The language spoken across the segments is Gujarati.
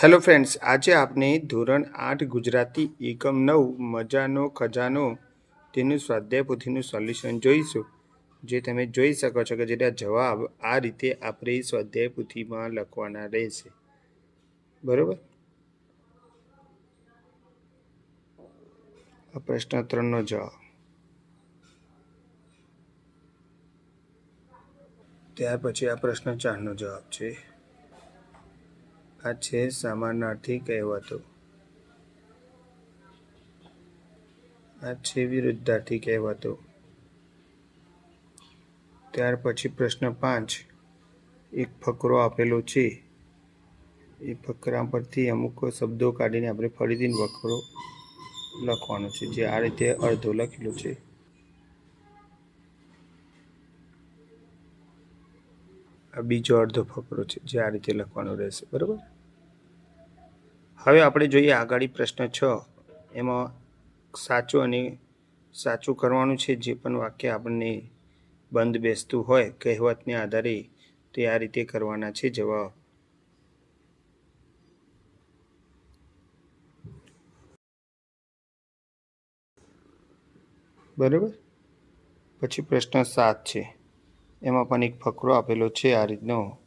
હેલો ફ્રેન્ડ્સ આજે આપણે ધોરણ આઠ ગુજરાતી એકમ નવ મજાનો ખજાનો તેનું સ્વાધ્યાય પોથીનું સોલ્યુશન જોઈશું. જે તમે જોઈ શકો છો કે જેના જવાબ આ રીતે આપણે સ્વાધ્યાય પોથીમાં લખવાના રહેશે. બરાબર? આ પ્રશ્ન ત્રણનો જવાબ. ત્યાર પછી આ પ્રશ્ન ચારનો જવાબ છે. આ છે સમાનાર્થી કહેવાતો. આ છે વિરુદ્ધાર્થી કહેવાતો. ત્યાર પછી પ્રશ્ન પાંચ. એક ફકરો આપેલો છે. એ ફકરા પરથી અમુક શબ્દો કાઢીને આપણે ફરીથી ફકરો લખવાનો છે, જે આ રીતે અડધો લખેલો છે. આ બીજો અડધો ફકરો છે, જે આ રીતે લખવાનો રહેશે, બરાબર? હવે આપણે જોઈએ આગળ પ્રશ્ન છ. એમાં સાચું અને સાચું કરવાનું છે, જે પણ વાક્ય આપણને બંધ બેસતું હોય, કહેવતને આધારે તે આ રીતે કરવાના છે, જવાબ. બરાબર? પછી પ્રશ્ન સાત છે. એમાં પણ એક ફકરો આપેલો છે આ રીતનો.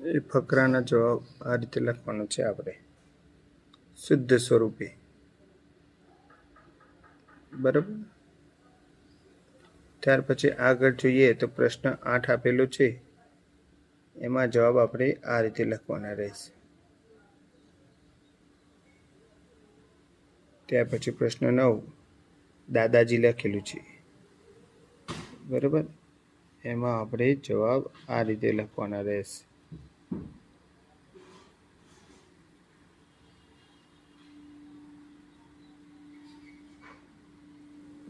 એ ફકરાના જવાબ આ રીતે લખવાનો છે આપણે. શુદ્ધ સ્વરૂપે. બરાબર? ત્યાર પછી આગળ જોઈએ તો પ્રશ્ન આઠ આપેલો છે. એમાં જવાબ આપણે આ રીતે લખવાના રહેશે. ત્યાર પછી પ્રશ્ન નવ. દાદાજી લખેલું છે. બરાબર? એમાં આપણે જવાબ આ રીતે લખવાના રહેશે.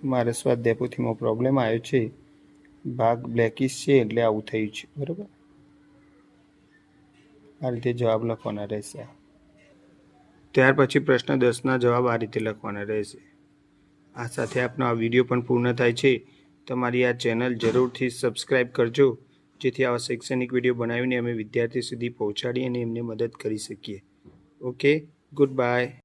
મારે સ્વાધ્યાય પોથીમાં પ્રોબ્લેમ આવ્યો છે. ભાગ બ્લેકિશ છે એટલે આવું થયું છે, બરાબર? આ રીતે જવાબ લખવાના રહેશે ત્યાર પછી પ્રશ્ન દસના જવાબ આ રીતે લખવાના રહેશે. આ સાથે આપનો આ વીડિયો પણ પૂર્ણ થાય છે. તમારી આ ચેનલ જરૂરથી સબસ્ક્રાઈબ કરજો, જેથી આવા શૈક્ષણિક વીડિયો બનાવીને અમે વિદ્યાર્થી સુધી પહોંચાડી અને એમને મદદ કરી શકીએ. Okay, goodbye.